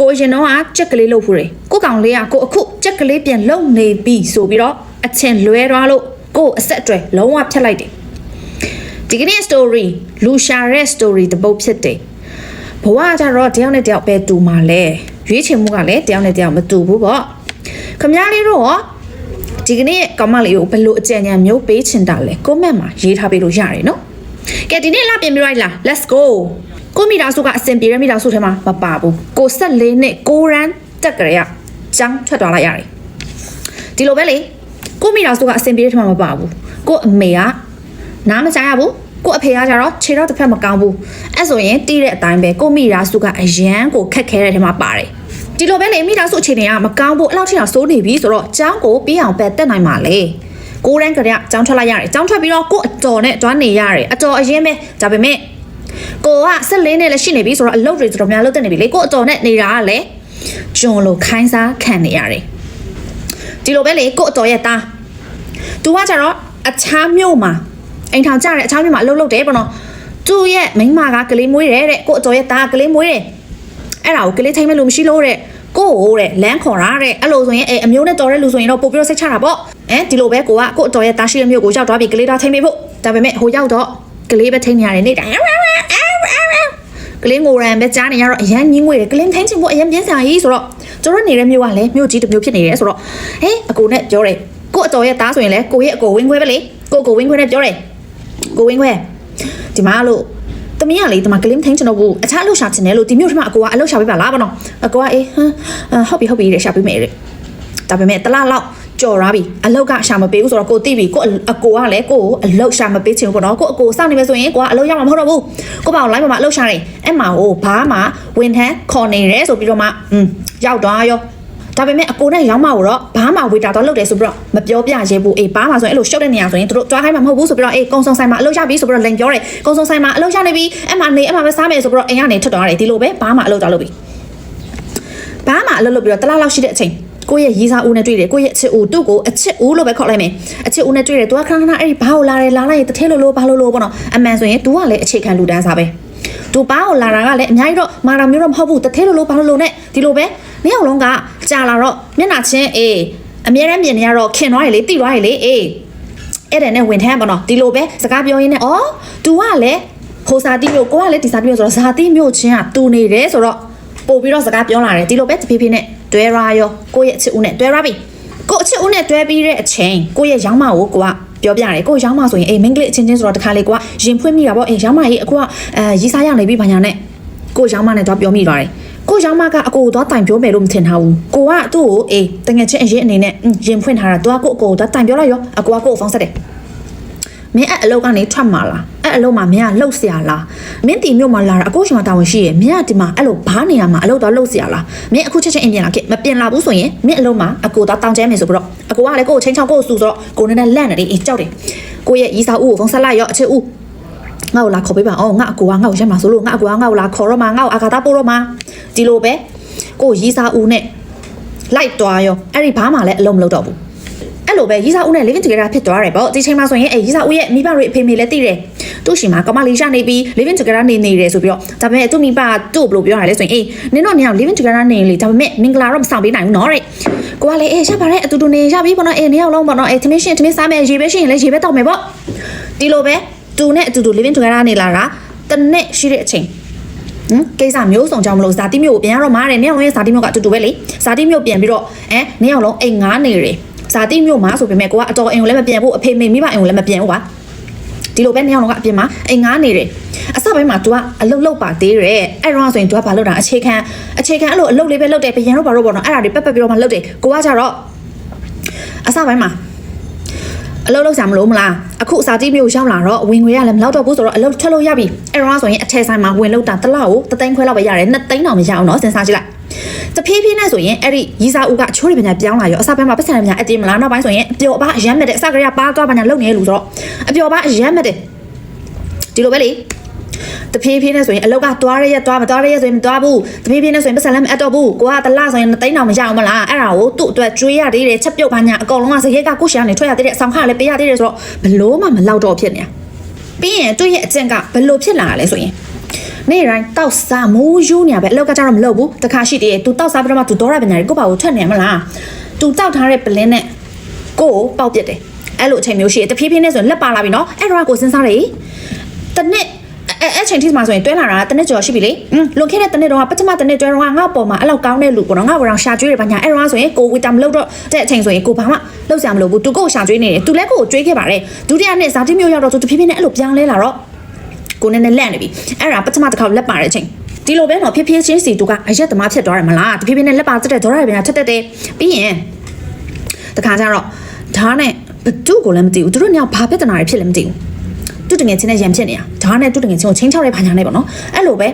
ကိုရင်တော့ကကြက်ကလေးလှုပ်ဖူးတယ်ကိုကောင်လေးကကိုအခုကြက်ကလေးပြန်လှုပ်နေပြီဆိုပြီးတော့အချင်လွဲသွားလို့ကိုအဆက်အတွယ်လုံးဝဖြတ်လိုက်တယ်ဒီကနေ့ story လူရှာတဲ့ story တစ်ပုဒ်ဖြစ်တယ်ဘဝကကြတော့တယောက်နဲ့တယောက်ပဲတူမှာလဲရွေးချယ်မှုကလည်းတယောက်နဲ့တယောက်မတူဘူးပေါ့ခမ ्या လေးတို့ရောဒီကနေ့ကောင်မလေးကိုဘယ်လိုအကြံဉာဏ်မျိုးပေးချင်တာလဲ comment မှာရေးထားပေးလို့ရတယ်နော်ကဲဒီနေ့လာပြင်ပြလိုက်လား let's go ကိုမိသားစုကအစင်ပြေတဲ့မိသားစုထဲမှာမပါဘူးကို14နှစ်ကိုရန်တက်ကြရကျောင်းထွက်သွားလိုက်ရတယ်ဒီလိုပဲလေကိုမိသားစုကအစင်ပြေတဲ့ထဲမှာမပါဘူးကိုအမေကနားမကြားရဘူးကိုအဖေကကြတော့ခြေတော့တစ်ဖက်မကောင်းဘူးအဲ့ဆိုရင်တီးတဲ့အတိုင်းပဲကိုမိသားစုကအရန်ကိုခက်ခဲတဲ့ထဲမှာပါတယ်ဒီလိုပဲလေမိသားစုအခြေအနေကမကောင်းဘူးအဲ့လောက်ထိအောင်စိုးနေပြီဆိုတော့ကျောင်းကိုပြေးအောင်ပဲတက်နိုင်ပါလေကိုရန်ကြရကျောင်းထွက်လိုက်ရတယ်ကျောင်းထွက်ပြီးတော့ကိုအတော်နဲ့တွားနေရတယ်အတော်အရင်ပဲဒါပေမဲ့ ကိုကဆက်လင်းနဲ့လည်းရှိနေပြီဆိုတော့အလုပ်တွေတော်တော်များလုပ်တဲ့နေပြီလေကိုအတော်နဲ့နေတာကလည်းကျွန်လိုခိုင်းစားခံနေရတယ်ဒီလိုပဲလေကိုအတော်ရဲ့သားသူကကြတော့အခြားမြို့မှာအိမ်ထောင်ကြတယ်အခြားမြို့မှာအလုပ်လုပ်တယ်ပေါ့နော်သူ့ရဲ့မိန်းမကကလေးမွေးတယ်တဲ့ကိုအတော်ရဲ့သားကလေးမွေးတယ်အဲ့ဒါကိုကလေးထိမ့်မဲ့လို့မရှိလို့တဲ့ကိုကိုတဲ့လမ်းခေါ်တာတဲ့အဲ့လိုဆိုရင်အဲအမျိုးနဲ့တော်တဲ့လူဆိုရင်တော့ပို့ပြီးတော့စိတ်ချတာပေါ့အဲဒီလိုပဲကိုကကိုအတော်ရဲ့သားရှိတဲ့မြို့ကိုရောက်သွားပြီကလေးသားထိမ့်မဲ့ဖို့ဒါပေမဲ့ဟိုရောက်တော့ ကလေးပဲထိမ့်နေရတယ်နေတာကလေးငိုရန်ပဲကြားနေရတော့အရန်ညင်းငွေတယ်ကလင်းထိုင်းချင်ဖို့အရန်ပြင်းစာကြီးဆိုတော့ကျတို့နေတဲ့မြို့ကလည်းမြို့ကြီးတစ်မြို့ဖြစ်နေတယ်ဆိုတော့ဟဲအကိုနဲ့ပြောတယ်ကိုအတော်ရဲ့သားဆိုရင်လည်းကိုရဲ့အကိုဝင်းခွဲပဲလေကိုကိုဝင်းခွဲနဲ့ပြောတယ်ကိုဝင်းခွဲဒီမှာလို့တမီးကလေဒီမှာကလင်းထိုင်းချင်တော့ဘူးအခြားအလုပ်ရှာချင်တယ်လို့ဒီမြို့ထမအကိုကအလုပ်ရှာပေးပါလားဗောနော်အကိုကအေးဟမ်ဟုတ်ပြီဟုတ်ပြီတဲ့ရှာပေးမယ်တဲ့ဒါပေမဲ့တလားလောက် ကြော်ရပြီအလောက်ကရှာမပေးဘူးဆိုတော့ကိုတိပြီကိုအကိုကလည်းကိုကိုအလောက်ရှာမပေးချင်ဘူးပေါ့နော်ကိုအကိုစောင့်နေမယ်ဆိုရင်ကိုကအလောက်ရမှာမဟုတ်တော့ဘူးကိုပေါ့ line ပေါ်မှာအလောက်ရှာတယ်အဲ့မှာဟိုဘာမှဝင်ထမ်းခေါ်နေတယ်ဆိုပြီးတော့မှอืมရောက်သွားရောဒါပေမဲ့အကိုနဲ့ရောင်းမကိုတော့ဘာမှဝေတာတော့လုပ်တယ်ဆိုပြီးတော့မပြောပြရဲဘူးအေးဘာမှဆိုရင်အဲ့လိုရှုပ်တဲ့နေရာဆိုရင်တို့တွားခိုင်းမှာမဟုတ်ဘူးဆိုပြီးတော့အေးကုံစုံဆိုင်မှာအလုပ်ရပြီဆိုပြီးတော့လိန်ပြောတယ်ကုံစုံဆိုင်မှာအလုပ်ရနေပြီအဲ့မှာနေအဲ့မှာပဲစားမယ်ဆိုပြီးတော့အိမ်ကနေထွက်သွားတယ်ဒီလိုပဲဘာမှအလုပ်တော့လုပ်ပြီဘာမှအလုပ်လုပ်ပြီးတော့တလားလောက်ရှိတဲ့အချိန် ကိုယ့်ရဲ့ရေးစားဦးနဲ့တွေ့တယ်ကိုယ့်ရဲ့အချစ်ဦးသူ့ကိုအချစ်ဦးလို့ပဲခေါ်လိုက်မယ်အချစ်ဦးနဲ့တွေ့တယ်သူကခဏခဏအဲ့ဒီဘာကိုလာတယ်လာလိုက်ရင်တထဲလို့လို့ဘာလို့လို့ပေါ့နော်အမှန်ဆိုရင် तू ကလည်းအခြေခံလူတန်းစားပဲ तू ဘာကိုလာတာကလည်းအများကြီးတော့မာတာမျိုးတော့မဟုတ်ဘူးတထဲလို့လို့ဘာလို့လို့နဲ့ဒီလိုပဲနေ့အောင်လုံးကကြာလာတော့မျက်နှာချင်းအေးအမြဲတမ်းမြင်နေရတော့ခင်သွားရလေတိသွားရလေအေးအဲ့ဒါနဲ့ဝင်ထမ်းပါတော့ဒီလိုပဲစကားပြောရင်းနဲ့ဩ तू ကလည်းဟိုစာတိမျိုးကိုကလည်းဒီစာတိမျိုးဆိုတော့ဇာတိမျိုးချင်းကတူနေတယ်ဆိုတော့ ပို့ပြီးတော့စကားပြောလာတယ်ဒီလိုပဲတဖြည်းဖြည်းနဲ့တွဲရရောကိုယ့်ရဲ့အချစ်ဦးနဲ့တွဲရပြီကိုယ့်အချစ်ဦးနဲ့တွဲပြီးတဲ့အချိန်ကိုယ့်ရဲ့ရောင်းမကိုကိုကပြောပြတယ်ကိုယ့်ရောင်းမဆိုရင်အေးမင်္ဂလိအချင်းချင်းဆိုတော့တခါလေကိုကရင်ဖွင့်မိတာပေါ့အေးရောင်းမကြီးအခုကအဲရီးစားရောက်နေပြီဘာညာနဲ့ကိုယ့်ရောင်းမနဲ့တော့ပြောမိသွားတယ်ကိုယ့်ရောင်းမကအကိုကိုတော့တိုင်ပြောမယ်လို့မထင်ထားဘူးကိုကသူ့ကိုအေးတငယ်ချင်းအရင်အနေနဲ့ရင်ဖွင့်ထားတာသူကကိုယ့်အကိုကိုတော့တိုင်ပြောလိုက်ရောအကိုကကိုယ့်ကိုဖုန်းဆက်တယ် မင်းအဲ့အလုပ်ကနေထွက်မှာလားအဲ့အလုပ်မှာမင်းကလှုပ်ဆရာလားမင်းတီမြို့မှာလာတာအခုချိန်မှာတာဝန်ရှိရယ်မင်းကဒီမှာအဲ့လိုဘားနေရမှာအလုပ်တော့လှုပ်ဆရာလားမင်းအခုချက်ချင်းအိမ်ပြန်လာခဲ့မပြန်လာဘူးဆိုရင်မင်းအလုပ်မှာအကိုတော့တောင်းကျဲမယ်ဆိုပြီးတော့အကိုကလည်းကိုကိုချင်းချောင်းကိုကိုစူဆိုတော့ကိုနည်းနည်းလန့်နေတယ်အေးကြောက်တယ်ကိုရဲ့ရီစာဦးကိုဖုန်းဆက်လိုက်ရောအချစ်ဦးငါ့ကိုလာခေါ်ပေးပါအောင်ငါအကူကငါ့ကိုရက်မှာဆိုလို့ငါအကူကငါ့ကိုလာခေါ်တော့မှာငါ့ကိုအာဂါတာပို့တော့မှာဒီလိုပဲကိုရီစာဦးနဲ့လိုက်သွားရောအဲ့ဒီဘားမှာလည်းအလုံးမလုပ်တော့ဘူး အဲ့လိုပဲရီစာဦးနဲ့ living together ဖြစ်သွားတယ်ပေါ့ဒီချိန်မှာဆိုရင်အဲရီစာဦးရဲ့မိဘတွေအဖေမေလည်းသိတယ်သူ့ရှင်မှာကမလေးရှာနေပြီး living together နေနေတယ်ဆိုပြီးတော့ဒါပေမဲ့သူ့မိဘကသူ့ဘယ်လိုပြောရလဲဆိုရင်အေးနင်တို့နေအောင် living together နေရင်လေဒါပေမဲ့မင်္ဂလာတော့မဆောင်ပေးနိုင်ဘူးနော်တဲ့ကိုကလည်းအေးရပါတဲ့အတူတူနေရပြီပေါ့နော်အေးနေအောင်လုံးပေါ့နော်အေးသမင်းရှင်သမင်းစားမယ်ရေပဲရှင်ရင်လည်းရေပဲတောက်မယ်ပေါ့ဒီလိုပဲသူနဲ့အတူတူ living together နေလာတာတနစ်ရှိတဲ့အချိန်ဟမ်ကိစ္စမျိုးစုံကြောင့်မလို့ဇာတိမျိုးကိုပြန်ရတော့မားတယ်နေအောင်လုံးရဲ့ဇာတိမျိုးကအတူတူပဲလေဇာတိမျိုးပြန်ပြီးတော့အဲနေအောင်လုံးအိမ်ငားနေတယ် ဇာတိမျိုးမှာဆိုပေမဲ့ကိုကအတော်အိမ်ကိုလည်းမပြန်ဘူးအဖေမေမိဘအိမ်ကိုလည်းမပြန်ဘူးပါဒီလိုပဲနေအောင်လုံးကအပြင်မှာအိမ်ငားနေတယ်အစပိုင်းမှာ तू ကအလုတ်လုတ်ပါသေးတယ်အဲ့တော့ဆိုရင် तू ကဘာလုပ်တာအခြေခံအခြေခံအဲ့လိုအလုတ်လေးပဲလုပ်တယ်ပြန်တော့ဘာလို့ပေါ့နော်အဲ့ဒါတွေပက်ပက်ပြီးတော့မှလုပ်တယ်ကိုကကြတော့အစပိုင်းမှာအလုပ်လုပ်ကြမလို့မလားအခုစာတိမျိုးရောက်လာတော့ဝင်ငွေရလည်းမလောက်တော့ဘူးဆိုတော့အလုပ်ထွက်လို့ရပြီအဲ့တော့ဆိုရင်အထက်ဆိုင်မှာဝင်လောက်တာတစ်လောက်ကိုတသိန်းခွဲလောက်ပဲရတယ်နှစ်သိန်းတောင်မရအောင်နော်စဉ်းစားကြည့်လိုက် တဖြည်းဖြည်းနဲ့ဆိုရင်အဲ့ဒီရီစာဦးကအချိုးတွေပညာပြောင်းလာရောအစပိုင်းမှာပတ်စံတွေပညာအတင်းမလားနောက်ပိုင်းဆိုရင်အပျော်အပါအရမ်းမဲ့တဲ့အစကလေးကပါသွားပညာလုံနေလို့ဆိုတော့အပျော်အပါအရမ်းမဲ့တဲ့ဒီလိုပဲလေတဖြည်းဖြည်းနဲ့ဆိုရင်အလောက်ကသွားရရက်သွားမသွားရရက်ဆိုရင်မသွားဘူးတဖြည်းဖြည်းနဲ့ဆိုရင်ပတ်စံလည်းမအပ်တော့ဘူးကိုကတလားဆိုရင်နှစ်သိန်းတောင်မရအောင်မလားအဲ့ဒါကိုသူ့အတွက်ကျွေးရသေးတယ်ချက်ပြုတ်ပါညာအကောင်လုံးကစရဲကကိုရှာနေထွက်ရသေးတယ်အဆောင်ခလည်းပေးရသေးတယ်ဆိုတော့ဘလို့မှမလောက်တော့ဖြစ်နေတာပြီးရင်သူ့ရဲ့အကျင့်ကဘလို့ဖြစ်လာတာလဲဆိုရင် နေ့တိုင်းတောက်စားမိုးယူနေရပဲအလောက်ကကြတော့မလုပ်ဘူးတခါရှိတည်း तू တောက်စားပြီးတော့မှ तू ဒေါရပညာတွေကိုပါကိုထွက်နေရမလား तू တောက်ထားတဲ့ပလင်းနဲ့ကိုကိုပေါက်ပြစ်တယ်အဲ့လိုအချိန်မျိုးရှိတယ်တဖြည်းဖြည်းနဲ့ဆိုရင်လက်ပါလာပြီနော်အဲ့တော့ကိုစဉ်းစားတယ်တနစ်အဲအဲ့ချိန်ထိမှဆိုရင်တွဲလာတာတနစ်ကျော်ရှိပြီလေอืมလွန်ခဲ့တဲ့တနစ်တော့ပထမတနစ်တွဲတော့ငါ့ပေါ်မှာအဲ့လောက်ကောင်းတဲ့လူပေါ့နော်ငါ့ဘောင်ရှာကျွေးတယ်ဘာညာအဲ့တော့ဆိုရင်ကိုဝီတမ်လောက်တော့တဲ့အချိန်ဆိုရင်ကိုဘာမှလောက်စရာမလိုဘူး तू ကိုရှာကျွေးနေတယ် तू လည်းကိုကိုကျွေးခဲ့ပါတယ်ဒုတိယနှစ်ဇာတိမျိုးရောက်တော့ तू တဖြည်းဖြည်းနဲ့အဲ့လိုပြောင်းလဲလာတော့ ကိုနဲ့နဲ့လက်နေပြီအဲ့ဒါပထမတစ်ခါလက်ပါတဲ့အချိန်ဒီလိုပဲတော့ဖြည်းဖြည်းချင်းစီတူကအရက်သမားဖြစ်သွားတယ်မလားတဖြည်းဖြည်းနဲ့လက်ပါတက်တဲ့ဒေါ်ရရပြန်ထက်တက်တယ်ပြီးရင်တခါကျတော့ဓာတ်နဲ့ဘသူ့ကိုလည်းမသိဘူးသူတို့ညဘာပြဿနာတွေဖြစ်လဲမသိဘူးသူတငယ်ချင်းနဲ့ရံဖြစ်နေတာဓာတ်နဲ့သူတငယ်ချင်းကိုချင်းချောက်တဲ့ဘာညာနဲ့ပေါ့နော်အဲ့လိုပဲ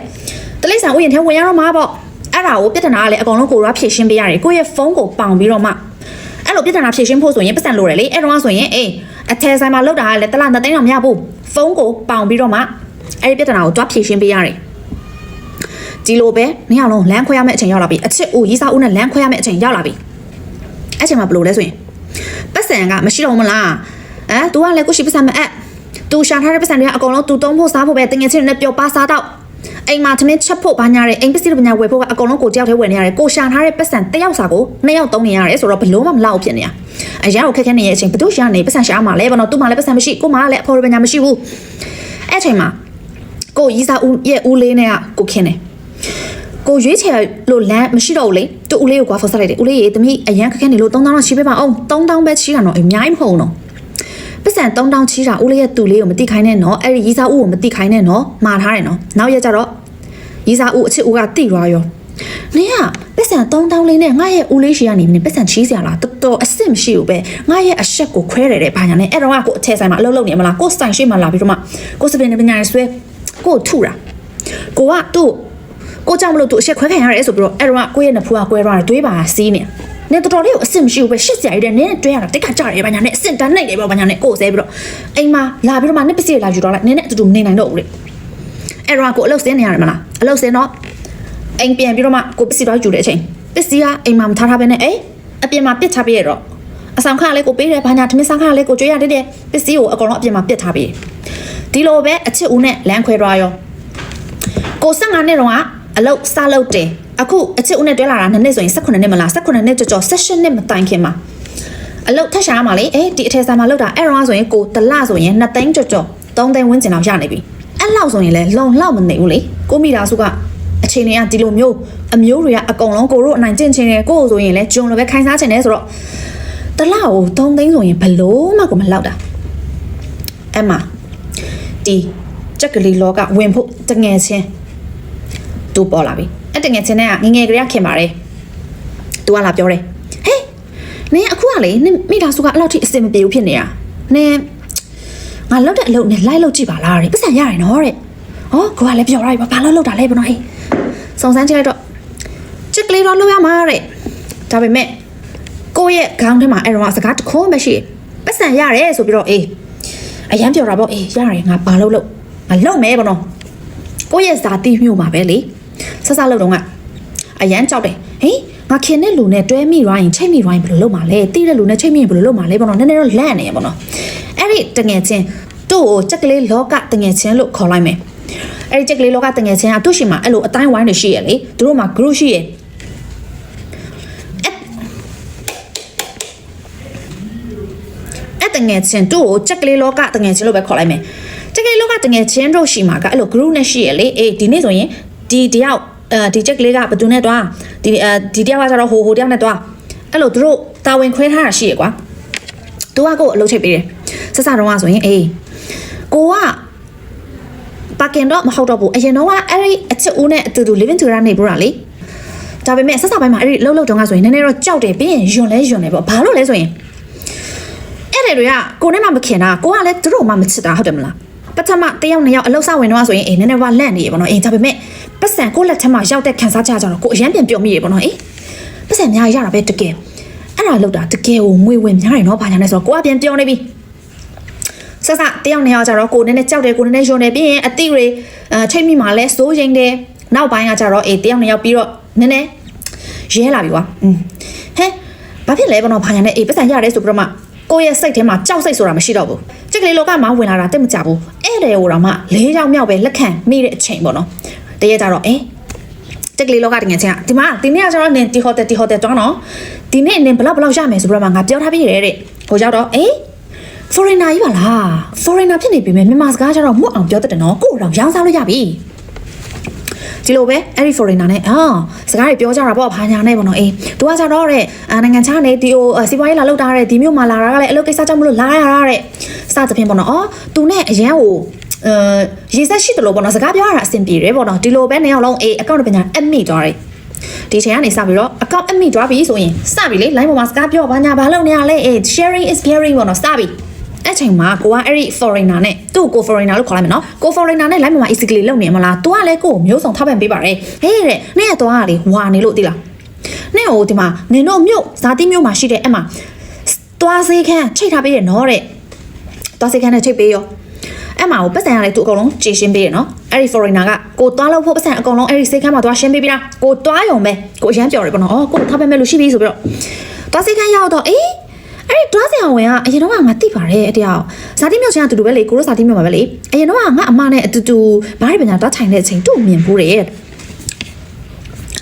တလိမ့်ဆန်ဥယျာဉ်ထဲဝင်ရတော့မှာပေါ့အဲ့ဒါကိုပြဿနာကလည်းအကုန်လုံးကိုရဖြည့်ရှင်းပေးရတယ်ကိုယ့်ရဲ့ဖုန်းကိုပေါင်ပြီးတော့မှအဲ့လိုပြဿနာဖြည့်ရှင်းဖို့ဆိုရင်ပတ်စံလိုတယ်လေအဲ့တော့ဆိုရင်အေးအထယ်ဆိုင်မှာလောက်တာကလည်းတစ်လနှစ်သိန်းတော့မရဘူးဖုန်းကိုပေါင်ပြီးတော့မှ အဲ့ဒီပြဿနာကိုတွားဖြေရှင်းပေးရတယ်ဒီလိုပဲနှစ်ယောက်လုံးလမ်းခွဲရမယ့်အချိန်ရောက်လာပြီအချစ်ဦးရီးစားဦးနဲ့လမ်းခွဲရမယ့်အချိန်ရောက်လာပြီအဲ့ချိန်မှာဘယ်လိုလဲဆိုရင်ပတ်စံကမရှိတော့ဘူးမလားအဲ तू ကလည်းကိုရှိပတ်စံမအပ် तू ရှာထားတဲ့ပတ်စံတွေကအကုန်လုံး तू သုံးဖို့စားဖို့ပဲတင်ငယ်ချင်းတွေနဲ့ပျော်ပါစားတော့အိမ်မှာသမင်းချက်ဖို့ဘာညာတဲ့အိမ်ပစ္စည်းတွေဘာညာဝယ်ဖို့ကအကုန်လုံးကိုတယောက်တည်းဝယ်နေရတယ်ကိုရှာထားတဲ့ပတ်စံတစ်ယောက်စာကိုနှစ်ယောက်သုံးနေရတယ်ဆိုတော့ဘလို့မှမလောက်ဖြစ်နေရအရန်ကိုခက်ခဲနေတဲ့အချိန်ဘယ်သူရှာနေပတ်စံရှာမှာလဲဘာလို့သူ့မှာလည်းပတ်စံမရှိကိုမှလည်းအဖော်ရပညာမရှိဘူးအဲ့ချိန်မှာ ကိုရီးစားဦးရဲ့ဦးလေးနဲ့ကကိုခင်းတယ်ကိုရွေးချယ်လို့လမ်းမရှိတော့ဘူးလေသူ့ဦးလေးကိုကွာဖော်ဆက်လိုက်တယ်ဦးလေးရေတမိအရန်ခက်ခဲနေလို့3000တော့ချီးပေးပါအောင်3000ပဲချီးတာတော့အများကြီးမဟုတ်ဘူးနော်ပတ်စံ3000ချီးတာဦးလေးရဲ့သူ့လေးကိုမတိခိုင်းနဲ့နော်အဲ့ဒီရီးစားဦးကိုမတိခိုင်းနဲ့နော်မှားထားတယ်နော်နောက်ရက်ကျတော့ရီးစားဦးအချစ်ဦးကတိသွားရောနင်ကပတ်စံ3000လေးနဲ့ငါရဲ့ဦးလေးရှိကနေနင်ပတ်စံချီးစရာလားတော်တော်အစ်စ်မရှိဘူးပဲငါရဲ့အဆက်ကိုခွဲတယ်တဲ့ဘာညာနဲ့အဲ့တော့ကကိုအထက်ဆိုင်မှာအလုပ်လုပ်နေမလားကိုဆိုင်ရှိမှလာပြီးတော့မှကိုစပင်နဲ့ပညာရေးဆွဲ ကိုကိုထုတာကိုကသူ့ကိုကြောင့်မလို့သူအချက်ခွဲခံရတယ်ဆိုပြီးတော့အဲ့တော့ကိုရဲ့နဖူးကကွဲသွားတယ်တွေးပါစီးနေနေတော်တော်လေးကိုအစ်စ်မရှိဘူးပဲရှစ်စရာကြီးတဲ့နင်းနဲ့တွဲရတာတိတ်ခါကြတယ်ဘာညာနဲ့အစ်စ်တန်းနိုင်တယ်ပေါ့ဘာညာနဲ့ကိုယ်ဆဲပြီးတော့အိမ်မှာလာပြီးတော့မှနှစ်ပစ္စည်းလာယူတော့လိုက်နင်းနဲ့အတူတူမနေနိုင်တော့ဘူးလေအဲ့တော့ကိုအလုပ်ဆင်းနေရတယ်မလားအလုပ်ဆင်းတော့အိမ်ပြန်ပြီးတော့မှကိုပစ္စည်းတော့ယူတဲ့အချိန်ပစ္စည်းကအိမ်မှာမထားထားပဲနဲ့အေးအပြင်မှာပစ်ချပေးရတော့အဆောင်ခါလေးကိုပေးတယ်ဘာညာသမင်းဆောင်ခါလေးကိုကြွေးရတဲ့ပစ္စည်းကိုအကောင်တော့အပြင်မှာပစ်ထားပေး ဒီလိုပဲအချစ်ဦးနဲ့လမ်းခွဲသွားရောကို15နှစ်တော့ကအလုတ်စလုတ်တယ်အခုအချစ်ဦးနဲ့တွဲလာတာနှစ်နှစ်ဆိုရင်18နှစ်မလား18နှစ်ကြော်ကြော်16နှစ်မတိုင်ခင်မှာအလုတ်ထက်ရှာရမှာလေအေးဒီအထယ်ဆာမှာလုတ်တာအဲ့တော့ဆိုရင်ကိုတလဆိုရင်2သိန်းကြော်ကြော်3သိန်းဝန်းကျင်လောက်ရနေပြီအဲ့လောက်ဆိုရင်လည်းလုံလောက်မနေဘူးလေကိုမိသားစုကအချိန်တွေကဒီလိုမျိုးအမျိုးတွေကအကုန်လုံးကိုတို့အနိုင်ကျင့်ချင်းတယ်ကိုဆိုရင်လည်းဂျုံလိုပဲခိုင်းစားချင်တယ်ဆိုတော့တလကို3သိန်းဆိုရင်ဘလို့မှကိုမလောက်တာအဲ့မှာ ဒီကြက်ကလေးလောကဝင်ဖို့တငယ်ချင်းတူပေါ်လာပြီအဲ့တငယ်ချင်းနဲ့ကငယ်ငယ်ကလေးကခင်ပါတယ်သူကလာပြောတယ်ဟေးနင်အခုကလေနင်မိသားစုကအဲ့လောက်ထိအဆင်မပြေဘူးဖြစ်နေတာနင်ငါလောက်တဲ့အလုပ်နဲ့လိုက်လုပ်ကြည့်ပါလားတဲ့ပတ်စံရတယ်နော်တဲ့ဟောကိုကလည်းပြောလိုက်ပါဘာလို့လုပ်တာလဲဘနော်အေးစုံစမ်းကြည့်လိုက်တော့ချက်ကလေးတော့လုပ်ရမှာတဲ့ဒါပေမဲ့ကိုယ့်ရဲ့ခေါင်းထဲမှာအဲ့တော့စကားတစ်ခုမှမရှိပတ်စံရတယ်ဆိုပြီးတော့အေး အရန်ပြောတာပေါ့အေးရတယ်ငါဘာလို့လုပ်ငါလုပ်မယ်ဘနော်ကိုယ့်ရဲ့ဇာတိမြို့မှာပဲလေဆက်ဆက်လို့တော့ကအရန်ကြောက်တယ်ဟေးငါခင်တဲ့လူနဲ့တွဲမိသွားရင်ချိတ်မိသွားရင်ဘယ်လိုလုပ်မှာလဲတိတဲ့လူနဲ့ချိတ်မိရင်ဘယ်လိုလုပ်မှာလဲပေါ့နော်နည်းနည်းတော့လန့်နေရပေါ့နော်အဲ့ဒီတငယ်ချင်းသူ့ကိုချက်ကလေးလောကတငယ်ချင်းလို့ခေါ်လိုက်မယ်အဲ့ဒီချက်ကလေးလောကတငယ်ချင်းကသူ့ရှိမှာအဲ့လိုအတိုင်းဝိုင်းတွေရှိရလေသူတို့မှာ group ရှိရ တငယ်ချင်းသူ့ကိုချက်ကလေးလောကတငယ်ချင်းလို့ပဲခေါ်လိုက်မယ်တကယ်လို့ကတကယ်ချင်းတို့ရှိမှာကအဲ့လို group နဲ့ရှိရလေအေးဒီနေ့ဆိုရင်ဒီတယောက်အဲဒီချက်ကလေးကဘယ်သူနဲ့တွားဒီအဲဒီတယောက်ကကျတော့ဟိုဟိုတယောက်နဲ့တွားအဲ့လိုသူတို့တာဝန်ခွဲထားတာရှိရကွာသူကကိုယ်အလုပ်ချိတ်ပေးတယ်ဆက်စတော့ကဆိုရင်အေးကိုကပါကင်တော့မဟုတ်တော့ဘူးအရင်တော့ကအဲ့ဒီအချစ်ဦးနဲ့အတူတူ living together နေဘူးလားလေဒါပေမဲ့ဆက်စပိုင်းမှာအဲ့ဒီလှုပ်လှုပ်တုန်းကဆိုရင်နည်းနည်းတော့ကြောက်တယ်ပြီးရင်ယွန်လဲယွန်တယ်ပေါ့ဘာလို့လဲဆိုရင် အဲ့ဒီတွေကကိုနဲ့မှမခင်တာကိုကလည်းသူတို့မှမချစ်တာဟုတ်တယ်မလားပထမတယောက်နှစ်ယောက်အလောက်စဝင်တော့ဆိုရင်အေးနည်းနည်းပါလန့်နေရပေါ့နော်အေးဒါပေမဲ့ပတ်စံကိုလက်ထက်မှာရောက်တဲ့ခန်းစားချက်ကြတော့ကိုအရန်ပြန်ပြောမိရပေါ့နော်အေးပတ်စံများရတာပဲတကယ်အဲ့ဒါလောက်တာတကယ်ကိုငွေဝင်များတယ်နော်ဘာညာလဲဆိုတော့ကိုကပြန်ပြောနေပြီဆက်စတယောက်နှစ်ယောက်ကြတော့ကိုနည်းနည်းကြောက်တယ်ကိုနည်းနည်းယွန်တယ်ပြီးရင်အတိတွေအချိန်မိမှလဲစိုးရင်တယ်နောက်ပိုင်းကကြတော့အေးတယောက်နှစ်ယောက်ပြီးတော့နည်းနည်းရဲလာပြီကွာอืมဟဲဘာဖြစ်လဲဘောနော်ဘာညာနဲ့အေးပတ်စံရတယ်ဆိုပြီးတော့မှ ကိုယ့်ရဲ့စိတ်ထဲမှာကြောက်စိတ်ဆိုတာမရှိတော့ဘူးချက်ကလေးလောကမှာဝင်လာတာတိတ်မကြဘူးဧည့်တယ်ဟိုတော့မှလေးချောင်းမြောက်ပဲလက်ခံမိတဲ့အချိန်ပေါ့နော်တရက်ကြတော့အေးတက်ကလေးလောကတငယ်ချင်းကဒီမှာဒီနေ့ကကျတော့နင်ဒီဟိုတယ်ဒီဟိုတယ်တွားနော်ဒီနေ့နင်ဘလောက်ဘလောက်ရမယ်ဆိုပြီးတော့မှငါပြောထားပြီးရဲတဲ့ကိုရောက်တော့အေး foreigner ကြီးပါလား foreigner ဖြစ်နေပြီမဲ့မြန်မာစကားကျတော့မှုတ်အောင်ပြောတတ်တယ်နော်ကို့တော့ရောင်းစားလို့ရပြီ ဒီလိုပဲအဲ့ဒီ foreigner နဲ့အာစကားတွေပြောကြတာပေါ့ဘာညာနဲ့ပေါ့နော်အေးသူကကျတော့တဲ့အာနိုင်ငံခြားနေဒီဟိုစီးပွားရေးလာလောက်တာတဲ့ဒီမြို့မှာလာတာကလည်းအလုပ်ကိစ္စကြောင့်မလို့လာရတာတဲ့စသဖြင့်ပေါ့နော်အော်သူနဲ့အရန်ကိုအဲရေဆက်ရှိတယ်လို့ပေါ့နော်စကားပြောရတာအဆင်ပြေတယ်ပေါ့နော်ဒီလိုပဲနေအောင်လုံးအေးအကောင့်ပညာအမိသွားတယ်ဒီချိန်ကနေစပြီးတော့အကောင့်အမိသွားပြီဆိုရင်စပြီလေ line ပေါ်မှာစကားပြောဘာညာဘာလုပ်နေရလဲအေး sharing is caring ပေါ့နော်စပြီ အဲ့ချိန်မှာကိုကအဲ့ဒီ foreigner နဲ့သူ့ကို foreigner လို့ခေါ်လိုက်မယ်နော်ကို foreigner နဲ့ line မှာ easily လုပ်နေမလား तू ကလည်းကိုကိုမျိုးစုံထောက်ပံ့ပေးပါတယ်ဟေးတဲ့နေ့ကသွားကလေဝါနေလို့သိလားနေ့ဟိုဒီမှာနင်တို့မြို့ဇာတိမြို့မှာရှိတဲ့အဲ့မှာသွားစေးခန်းချိတ်ထားပေးရနော်တဲ့သွားစေးခန်းနဲ့ချိတ်ပေးရောအဲ့မှာဟိုပတ်စံရလေသူအကုန်လုံးကြေရှင်းပေးရနော်အဲ့ဒီ foreigner ကကိုသွားလို့ဖို့ပတ်စံအကုန်လုံးအဲ့ဒီစေးခန်းမှာသွားရှင်းပေးပြီးလားကိုသွားရုံပဲကိုအရန်ပြောတယ်ပေါ့နော်အော်ကိုထောက်ပံ့မဲ့လို့ရှိပြီဆိုပြီးတော့သွားစေးခန်းရောက်တော့အေး အဲ့ဒီတွားစရာဝင်ကအရင်တော့ကငါတိပါတယ်အတယောက်ဇာတိမြောက်ချင်းအတူတူပဲလေကိုရိုဇာတိမြောက်မှာပဲလေအရင်တော့ကငါအမနဲ့အတူတူဘားရပညာတွားထိုင်တဲ့အချိန်တို့မြင်ဘူးတယ်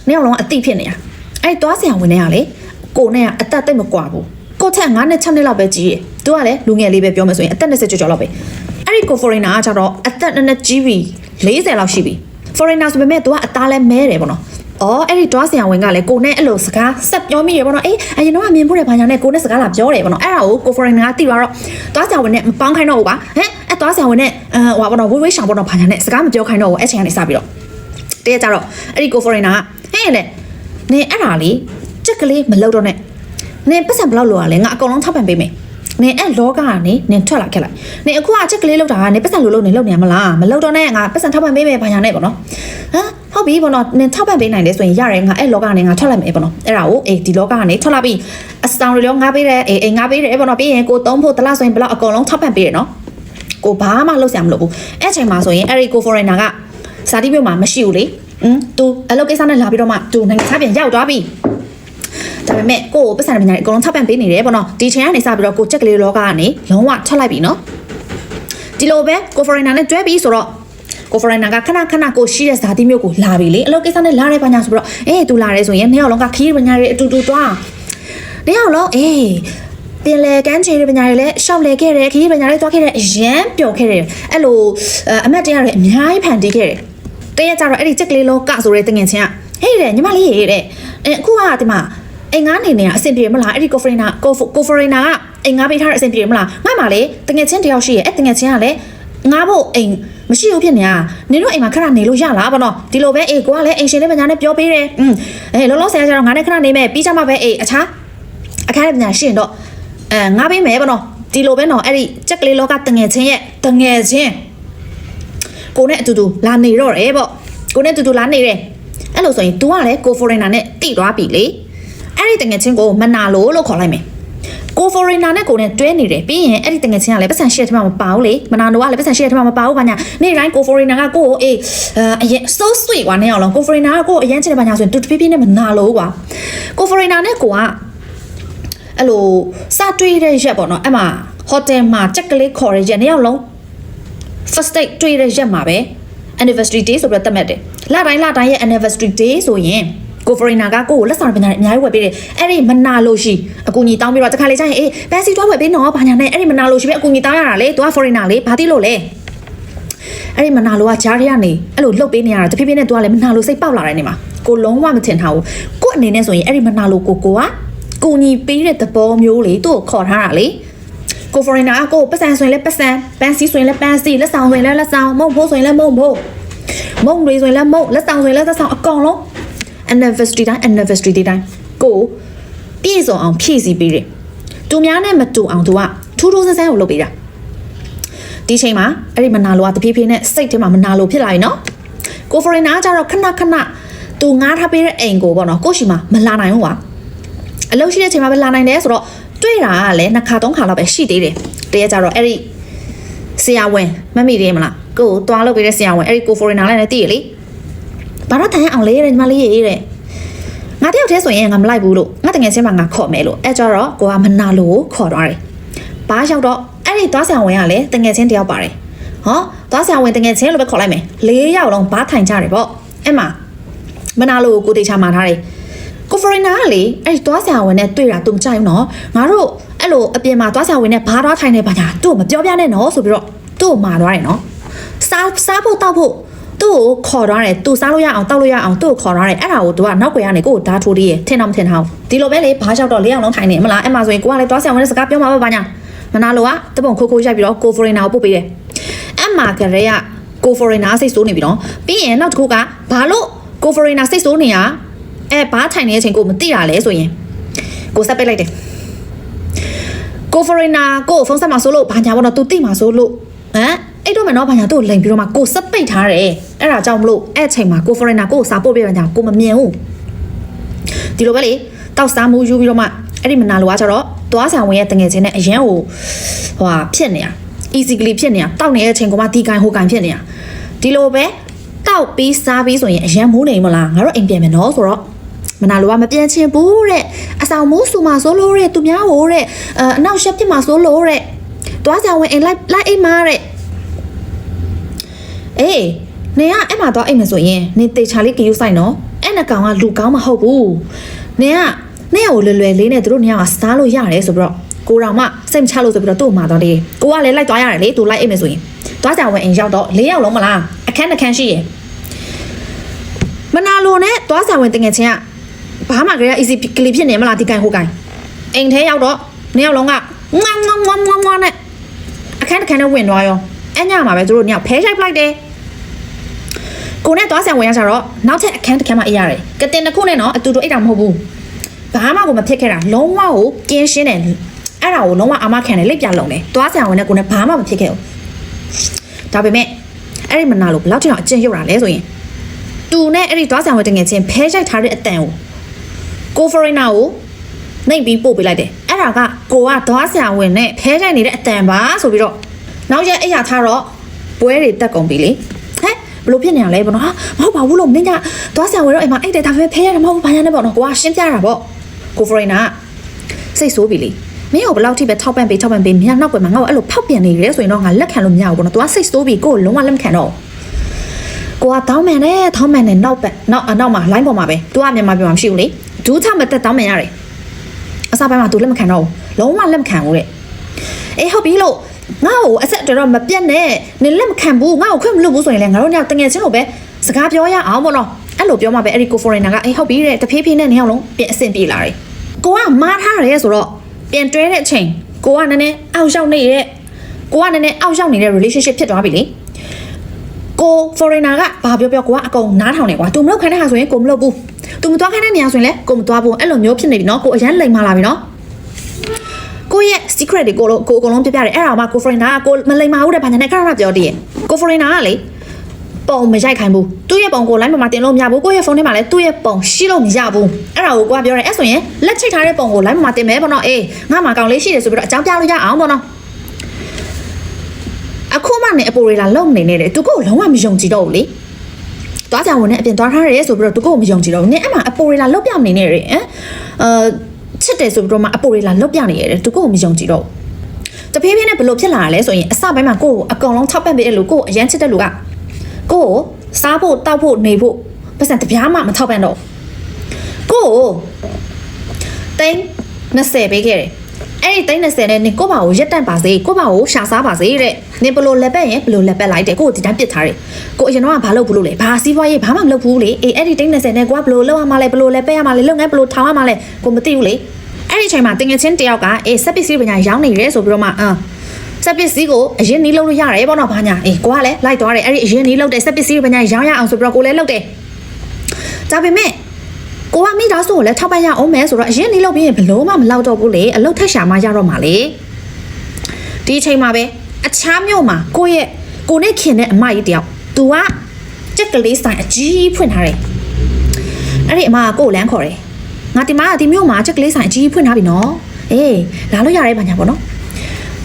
နေ့အောင်လုံးအတိဖြစ်နေတာအဲ့ဒီတွားစရာဝင်နေတာလေကိုနဲ့ကအသက်သိပ်မကွာဘူးကိုထက်9နဲ့6နှစ်လောက်ပဲကြီးရယ်သူကလည်းလူငယ်လေးပဲပြောမယ်ဆိုရင်အသက်20ကျော်ကျော်လောက်ပဲအဲ့ဒီကို foreigner ကကြတော့အသက်နည်းနည်းကြီးပြီ40လောက်ရှိပြီ foreigner ဆိုပေမဲ့သူကအသားလဲမဲတယ်ပေါ့နော် အော်အဲ့ဒီတွားဆရာဝန်ကလည်းကိုနဲ့အဲ့လိုစကားဆက်ပြောမိရပေါ့နော်အေးအရင်တော့ကမြင်ဖို့တဲ့ဘာညာနဲ့ကိုနဲ့စကားလာပြောတယ်ပေါ့နော်အဲ့ဒါကိုကို foreigner ကတိသွားတော့တွားဆရာဝန်နဲ့မပေါင်းခိုင်းတော့ဘူးပါဟမ်အဲ့တွားဆရာဝန်နဲ့အဲဟိုပါပေါ့နော်ဝေးဝေးရှောင်ပေါ့နော်ဘာညာနဲ့စကားမပြောခိုင်းတော့ဘူးအဲ့ချိန်ကနေစပြီးတော့တရက်ကြတော့အဲ့ဒီကို foreigner ကဟဲ့လေနင်အဲ့ဒါလေးချက်ကလေးမလုပ်တော့နဲ့နင်ပတ်စံဘယ်လောက်လိုရလဲငါအကုန်လုံးထောက်ပံ့ပေးမယ်နင်အဲ့လောကကနေနင်ထွက်လာခဲ့လိုက်နင်အခုအချက်ကလေးလောက်တာကနေပတ်စံလိုလို့နင်လုပ်နေရမလားမလုပ်တော့နဲ့ငါပတ်စံထောက်ပံ့ပေးမယ်ဘာညာနဲ့ပေါ့နော်ဟမ် ဟုတ်ပြီပေါ့နော်နင်ထောက်ပံ့ပေးနိုင်တယ်ဆိုရင်ရတယ်ငါအဲ့လောကကနေငါထွက်လိုက်မယ်ပေါ့နော်အဲ့ဒါကိုအေးဒီလောကကနေထွက်လာပြီးအစတောင်တွေရောငါပေးတယ်အေးအေးငါပေးတယ်ပေါ့နော်ပြီးရင်ကိုသုံးဖို့တလားဆိုရင်ဘယ်လောက်အကုန်လုံးထောက်ပံ့ပေးတယ်နော်ကိုဘာမှလုပ်စရာမလိုဘူးအဲ့ချိန်မှာဆိုရင်အဲ့ဒီကို foreigner ကစာတိမြို့မှာမရှိဘူးလေอืม तू အလုပ်ကိစ္စနဲ့လာပြီးတော့မှ तू နိုင်ငံခြားပြန်ရောက်သွားပြီ ဒါပေမဲ့ကိုကိုပတ်စံပညာတွေအကုန်လုံးထောက်ပံ့ပေးနေတယ်ပေါ့နော်ဒီချိန်ကနေစပြီးတော့ကိုချက်ကလေးလောကကနေလုံးဝထွက်လိုက်ပြီနော်ဒီလိုပဲကို foreigner နဲ့တွဲပြီးဆိုတော့ ကို foreigner ကခဏခဏကိုရှိတဲ့ဇာတိမျိုးကိုလာပြီလေအလုပ်ကိစ္စနဲ့လာတဲ့ပညာဆိုပြီးတော့အေး तू လာတယ်ဆိုရင်နှစ်ယောက်လုံးကခီးပညာတွေအတူတူတွားနှစ်ယောက်လုံးအေးပြင်လေကန်းချေတွေပညာတွေလည်းရှောက်လေခဲ့တယ်ခီးပညာတွေတွားခဲ့တယ်အရန်ပျော်ခဲ့တယ်အဲ့လိုအမတ်တရားတွေအများကြီးဖန်တီးခဲ့တယ်တရက်ကြတော့အဲ့ဒီချက်ကလေးလောကဆိုတဲ့တငင်ချင်းကဟေးတဲ့ညီမလေးရေတဲ့အဲအခုကဒီမှာအိမ်ငါနေနေရအဆင်ပြေမလားအဲ့ဒီကိုဖရီနာကိုကိုဖရီနာကအိမ်ငါပေးထားတဲ့အဆင်ပြေမလားငါမှလေတငယ်ချင်းတယောက်ရှိရဲ့အဲ့တငယ်ချင်းကလည်းငါဖို့အိမ် မရှိဘူးဖြစ်နေတာနင်တို့အိမ်မှာခဏနေလို့ရလားဗောနော်ဒီလိုပဲအေးကိုကလည်းအိမ်ရှင်လေးပညာနဲ့ပြောပေးတယ်อืมအဲလောလောဆယ်ကကျတော့ငါနဲ့ခဏနေမယ်ပြီးကြမှာပဲအေးအခြားအခါရပညာရှင်တော့အဲငါပေးမယ်ဗောနော်ဒီလိုပဲနော်အဲ့ဒီချက်ကလေးလောကတငယ်ချင်းရဲ့တငယ်ချင်းကိုနဲ့အတူတူလာနေတော့တယ်ဗောကိုနဲ့အတူတူလာနေတယ်အဲ့လိုဆိုရင် तू ကလည်းကို foreigner နဲ့တိသွားပြီလေ အဲ့ဒီတငယ်ချင်းကိုမနာလို့လို့ခေါ်လိုက်မယ် ကို foreigner နဲ့ကိုနဲ့တွဲနေတယ်ပြီးရင်အဲ့ဒီတငယ်ချင်းကလည်းပတ်စံရှိတဲ့ထက်မှမပါဘူးလေမနာလို့ကလည်းပတ်စံရှိတဲ့ထက်မှမပါဘူးဘာညာနေ့တိုင်းကို foreigner ကကိုကိုအေးအရင် so sweet ကွာနေအောင်လုံးကို foreigner ကကိုအရင်ချစ်တယ်ဘာညာဆိုရင်တူတူပြပြနဲ့မနာလို့ကွာကို foreigner နဲ့ကိုကအဲ့လိုစတွေးတဲ့ရက်ပေါ့နော်အဲ့မှာ hotel မှာချက်ကလေးခေါ်ရရက်နေအောင်လုံး first date တွေ့တဲ့ရက်မှာပဲ anniversary day ဆိုပြီးတော့သတ်မှတ်တယ်လတိုင်းလတိုင်းရဲ့ anniversary day ဆိုရင် ကိုဖရီနာကကိုကိုလက်ဆောင်ပညာတွေအများကြီးဝယ်ပေးတယ်အဲ့ဒီမနာလို့ရှိအကူကြီးတောင်းပြီးတော့တခါလေကျရင်အေးပန်းစီတွားဝယ်ပေးနော်ဘာညာနဲ့အဲ့ဒီမနာလို့ရှိပဲအကူကြီးတောင်းရတာလေသူကဖရီနာလေဘာတိလို့လဲအဲ့ဒီမနာလို့ကဂျားရီကနေအဲ့လိုလှုပ်ပေးနေရတာတဖြည်းဖြည်းနဲ့သူကလည်းမနာလို့စိတ်ပေါက်လာတယ်နေမှာကိုလုံးဝမထင်ထားဘူးကိုအနေနဲ့ဆိုရင်အဲ့ဒီမနာလို့ကိုကိုကကိုညီပေးတဲ့သဘောမျိုးလေသူ့ကိုခေါ်ထားတာလေကိုဖရီနာကကိုပတ်စံဆိုရင်လည်းပတ်စံပန်းစီဆိုရင်လည်းပန်းစီလက်ဆောင်ဆိုရင်လည်းလက်ဆောင်မုံဖိုးဆိုရင်လည်းမုံဖိုးမုံတွေဆိုရင်လည်းမုံလက်ဆောင်ဆိုရင်လည်းလက်ဆောင်အကောင်လုံး anniversary တိုင်း anniversary တိုင်းကိုပြည့်စုံအောင်ဖြည့်ဆည်းပေးတယ်။သူများနဲ့မတူအောင်သူကထူးထူးဆန်းဆန်းကိုလုပ်ပေးတာ။ဒီချိန်မှာအဲ့ဒီမနာလိုကတပြေးပြေးနဲ့စိတ်ထဲမှာမနာလိုဖြစ်လာပြီနော်။ကို foreigner ကကြတော့ခဏခဏသူငားထားပေးတဲ့အိမ်ကိုပေါ့နော်ကိုရှိမှာမလာနိုင်ဘူးကွာ။အလုပ်ရှိတဲ့ချိန်မှာပဲလာနိုင်တယ်ဆိုတော့တွေ့တာကလည်းနှစ်ခါသုံးခါလောက်ပဲရှိသေးတယ်။တရက်ကြတော့အဲ့ဒီဆရာဝန်မမိသေးမလား။ကိုကိုတွားလုပ်ပေးတဲ့ဆရာဝန်အဲ့ဒီကို foreigner လည်းတည်ရလေ။ ဘာတော့တိုင်အောင်လေးတဲ့ညီမလေးရေးတဲ့။ငါတယောက်တည်းဆိုရင်ငါမလိုက်ဘူးလို့ငါတငယ်ချင်းမှငါခေါ်မယ်လို့အဲ့ကြတော့ကိုကမနာလို့ခေါ်သွားတယ်။ဘာရောက်တော့အဲ့ဒီသွားဆရာဝန်ကလည်းတငယ်ချင်းတယောက်ပါတယ်။ဟောသွားဆရာဝန်တငယ်ချင်းလို့ပဲခေါ်လိုက်မယ်။၄ယောက်လုံးဘားထိုင်ကြတယ်ပေါ့အဲ့မှာမနာလိုကိုတေချာမှာထားတယ်ကိုဖရင်နာကလေအဲ့ဒီသွားဆရာဝန်နဲ့တွေ့တာသူမကြိုက်ဘူးနော်ငါတို့အဲ့လိုအပြင်မှာသွားဆရာဝန်နဲ့ဘားသွားထိုင်နေပါညာသူ့ကိုမပြောပြနဲ့နော်ဆိုပြီးတော့သူ့ကိုမာသွားတယ်နော်စားစားဖို့တောက်ဖို့ သူ့ကိုခေါ်သွားတယ်သူစားလို့ရအောင်တောက်လို့ရအောင်သူ့ကိုခေါ်သွားတယ်အဲ့ဒါကိုသူကနောက်ွယ်ကနေကိုကိုဓာတ်ထိုးသေးရထင်တော့မထင်ထားဘူးဒီလိုပဲလေဘားလျှောက်တော့လေးအောင်လုံးထိုင်နေမလားအဲ့မှာဆိုရင်ကိုကလည်းသွားဆရာဝန်နဲ့စကားပြောမှာပါပါညာမနာလိုကတပုံခိုးခိုးရိုက်ပြီးတော့ကိုဖရင်နာကိုပို့ပေးတယ်အဲ့မှာကလေးကကိုဖရင်နာစိတ်ဆိုးနေပြီနော်ပြီးရင်နောက်တစ်ခုကဘာလို့ကိုဖရင်နာစိတ်ဆိုးနေရအဲဘားထိုင်နေတဲ့အချိန်ကိုမသိရလဲဆိုရင်ကိုဆက်ပိတ်လိုက်တယ်ကိုဖရီနာကိုဖုန်းဆက်မှာဆိုလို့ဘာညာပေါ့နော် तू တိမှာဆိုလို့ဟမ် အဲ့တော့မှတော့ဘာညာသူ့ကိုလိန်ပြီးတော့မှကိုစက်ပိတ်ထားတယ်အဲ့ဒါကြောင့်မလို့အဲ့အချိန်မှာကိုဖရီနာကိုကိုစာပို့ပြပြန်ကြကိုမမြင်ဘူးဒီလိုပဲလေတောက်စားမှုယူပြီးတော့မှအဲ့ဒီမနာလိုကကျတော့သွားဆောင်ဝင်ရဲ့တငယ်ချင်းနဲ့အရန်ကိုဟိုဟာဖြစ်နေတာ easily ဖြစ်နေတာတောက်နေတဲ့အချိန်ကမှဒီကန်ဟိုကန်ဖြစ်နေတာဒီလိုပဲတောက်ပြီးစားပြီးဆိုရင်အရန်မိုးနေမလားငါတို့အိမ်ပြန်မယ်နော်ဆိုတော့မနာလိုကမပြန်ချင်ဘူးတဲ့အဆောင်မိုးဆူမှာဆိုလို့တဲ့သူများဟိုတဲ့အဲအနောက်ရှက်ပြစ်မှာဆိုလို့တဲ့သွားကြဝင်အိမ်လိုက်လိုက်အိမ်မာတဲ့ အေးနေကအဲ့မှာတော့အိမ်မဆိုရင်နေတေချာလေးကယူဆိုင်နော်အဲ့နှကောင်ကလူကောင်းမဟုတ်ဘူးနေကနေကိုလွယ်လွယ်လေးနဲ့သူတို့နေကစားလို့ရတယ်ဆိုပြီးတော့ကိုတော်မှစိတ်မချလို့ဆိုပြီးတော့သူ့မှာတော့လေကိုကလည်းလိုက်သွားရတယ်လေသူလိုက်အိမ်မဆိုရင်သွားကြဝင်အိမ်ရောက်တော့၄ယောက်လုံးမလားအခန်းတစ်ခန်းရှိရယ်မနာလိုနဲ့သွားကြဝင်တငယ်ချင်းကဘာမှကြရ easy ကလေးဖြစ်နေမလားဒီကန်ဟိုကန်အိမ်ထဲရောက်တော့နှစ်ယောက်လုံးကငွမ်ငွမ်ငွမ်ငွမ်ငွမ်နဲ့အခန်းတစ်ခန်းနဲ့ဝင်သွားရော အညမှာပဲသူတို့နှစ်ယောက်ဖဲရိုက်ပလိုက်တယ်ကိုနဲ့သွားဆံဝင်ရကြတော့နောက်ထပ်အခန်းတစ်ခန်းမှာအေးရတယ်ကတင်တစ်ခုနဲ့တော့အတူတူအိတ်တာမဟုတ်ဘူးဘာမှကိုမဖြစ်ခဲ့တာလုံးဝကိုကင်းရှင်းတယ်အဲ့ဒါကိုလုံးဝအာမခံတယ်လက်ပြလုံးတယ်သွားဆံဝင်နဲ့ကိုနဲ့ဘာမှမဖြစ်ခဲ့ဘူးဒါပေမဲ့အဲ့ဒီမနာလို့ဘယ်လောက်ထိအောင်အကျင့်ရုပ်တာလဲဆိုရင်တူနဲ့အဲ့ဒီသွားဆံဝင်တငယ်ချင်းဖဲရိုက်ထားတဲ့အတန်ကိုကိုဖရင်နာကိုနှိပ်ပြီးပို့ပေးလိုက်တယ်အဲ့ဒါကကိုကသွားဆရာဝန်နဲ့ဖဲထိုင်နေတဲ့အတန်ပါဆိုပြီးတော့ နောက်ရက်အဲ့ရထားတော့ပွဲတွေတက်ကုန်ပြီလေဟဲ့ဘလို့ဖြစ်နေရလဲပေါ့နော်ဟာမဟုတ်ပါဘူးလို့မင်းကသွားဆရာဝန်တော့အိမ်မှာအဲ့တဲ့ဒါပဲဖဲရတာမဟုတ်ဘူးဘာညာနဲ့ပေါ့နော်ကိုကရှင်းပြတာပေါ့ကိုဖရင်နာစိတ်ဆိုးပြီလေမင်းကဘယ်လောက်ထိပဲထောက်ပံ့ပေးထောက်ပံ့ပေးမြန်နောက်ကွယ်မှာငါ့ကိုအဲ့လိုဖောက်ပြန်နေရဲဆိုရင်တော့ငါလက်ခံလို့မရဘူးပေါ့နော်။ तू ကစိတ်ဆိုးပြီကိုယ်လုံးဝလက်မခံတော့ကိုကတောင်းမှန်တယ်ထောင်းမှန်တယ်နောက်ပဲနောက်အနောက်မှာ line ပေါ်မှာပဲ तू ကမြန်မာပြည်မှာမရှိဘူးလေဒူးချမတက်တောင်းမှန်ရတယ်အစားပိုင်းမှာ तू လက်မခံတော့ဘူးလုံးဝလက်မခံဘူးတဲ့အေးဟုတ်ပြီလို့ ငါ့ကိုအဆက်တော်တော့မပြတ်နဲ့နင်လက်မခံဘူးငါ့ကိုခွင့်မလို့ဘူးဆိုရင်လည်းငါတို့ညတငယ်ချင်းလိုပဲစကားပြောရအောင်ပေါ့နော်အဲ့လိုပြောမှပဲအဲ့ဒီကို foreigner ကအေးဟုတ်ပြီတဲ့တဖြည်းဖြည်းနဲ့နေအောင်လုံးပြန်အဆင်ပြေလာတယ်ကိုကမားထားတယ်ဆိုတော့ပြန်တွဲတဲ့အချိန်ကိုကနည်းနည်းအောက်ရောက်နေတဲ့ကိုကနည်းနည်းအောက်ရောက်နေတဲ့ relationship ဖြစ်သွားပြီလေကို foreigner ကဘာပြောပြောကိုကအကုန်နားထောင်နေကွာ तू မလုပ်ခိုင်းတဲ့ဟာဆိုရင်ကိုမလုပ်ဘူး तू မသွားခိုင်းတဲ့နေရာဆိုရင်လည်းကိုမသွားဘူးအဲ့လိုမျိုးဖြစ်နေပြီနော်ကိုအရန်လိမ်မာလာပြီနော် ကိုရဲ့ secret တွေကိုလို့ကိုအကုန်လုံးပြပြတယ်အဲ့ဒါမှကို foreigner ကကိုမလိမ်မာဘူးတဲ့ဘာညာနဲ့ခဏခဏပြောတည်ရဲ့ကို foreigner ကလေပုံမရိုက်ခိုင်းဘူးသူ့ရဲ့ပုံကို line မှာတင်လို့မရဘူးကိုရဲ့ဖုန်းထဲမှာလည်းသူ့ရဲ့ပုံရှိလို့မရဘူးအဲ့ဒါကိုကိုကပြောတယ်အဲ့ဆိုရင်လက်ချိတ်ထားတဲ့ပုံကို line မှာတင်မယ်ပေါ့နော်အေးငါမှကောင်လေးရှိတယ်ဆိုပြီးတော့အကြောင်းပြလို့ရအောင်ပေါ့နော်အခုမှနဲ့အပေါ်ရီလာလုံနေနေတယ်သူကိုလုံးဝမယုံကြည်တော့ဘူးလေသွားကြဝင်နဲ့အပြင်သွားထားရဲဆိုပြီးတော့သူကိုမယုံကြည်တော့ဘူးနင်အဲ့မှာအပေါ်ရီလာလုတ်ပြနေနေတယ်ဟမ်အာ ချစ်တယ်ဆိုပြီးတော့မှအပေါ်ရီလာလုတ်ပြနေရတယ်သူကိုမယုံကြည်တော့ဘူးတဖြည်းဖြည်းနဲ့ဘလို့ဖြစ်လာရလဲဆိုရင်အစပိုင်းမှာကိုကိုအကောင်လုံးထောက်ပံ့ပေးတဲ့လူကိုကိုအရန်ချစ်တဲ့လူကကိုကိုစားဖို့တောက်ဖို့နေဖို့ပတ်စံတပြားမှမထောက်ပံ့တော့ကိုကိုတိန်း20ပေးခဲ့တယ် အဲ့ဒီတိန်း20နဲ့နင်ကိုပါကိုရက်တန့်ပါစေကိုပါကိုရှာစားပါစေတဲ့နင်ဘလို့လက်ပက်ရင်ဘလို့လက်ပက်လိုက်တယ်ကိုကိုဒီတိုင်းပစ်ထားတယ်ကိုအရင်တော့ကဘာလုပ်ဘူးလို့လဲဘာစီးပွားရေးဘာမှမလုပ်ဘူးလေအေးအဲ့ဒီတိန်း20နဲ့ကိုကဘလို့လောက်ရမှာလဲဘလို့လက်ပက်ရမှာလဲလုပ်ငန်းဘလို့ထောင်ရမှာလဲကိုမသိဘူးလေအဲ့ဒီအချိန်မှာတင်ငယ်ချင်းတယောက်ကအေးဆက်ပစ္စည်းပညာရောင်းနေရဲဆိုပြီးတော့မှအမ်ဆက်ပစ္စည်းကိုအရင်နီးလုပ်လို့ရတယ်ပေါ့နော်ဘာညာအေးကိုကလည်းလိုက်သွားတယ်အဲ့ဒီအရင်နီးလုပ်တဲ့ဆက်ပစ္စည်းပညာရောင်းရအောင်ဆိုပြီးတော့ကိုလည်းလုပ်တယ်ဒါပေမဲ့ ကိုကမိသားစုကိုလည်းထောက်ပံ့ရအောင်မယ်ဆိုတော့အရင်နေလို့ပြီးရင်ဘလို့မှမလောက်တော့ဘူးလေအလုတ်ထက်ရှာမှရတော့မှာလေဒီအချိန်မှာပဲအခြားမြို့မှာကိုရဲ့ကိုနဲ့ခင်တဲ့အမကြီးတယောက်သူကကြက်ကလေးဆိုင်အကြီးဖွင့်ထားတယ်အဲ့ဒီအမကကိုကိုလမ်းခေါ်တယ်ငါဒီမှာဒီမြို့မှာကြက်ကလေးဆိုင်အကြီးဖွင့်ထားပြီနော်အေးလာလို့ရတယ်ဘာညာပေါ့နော်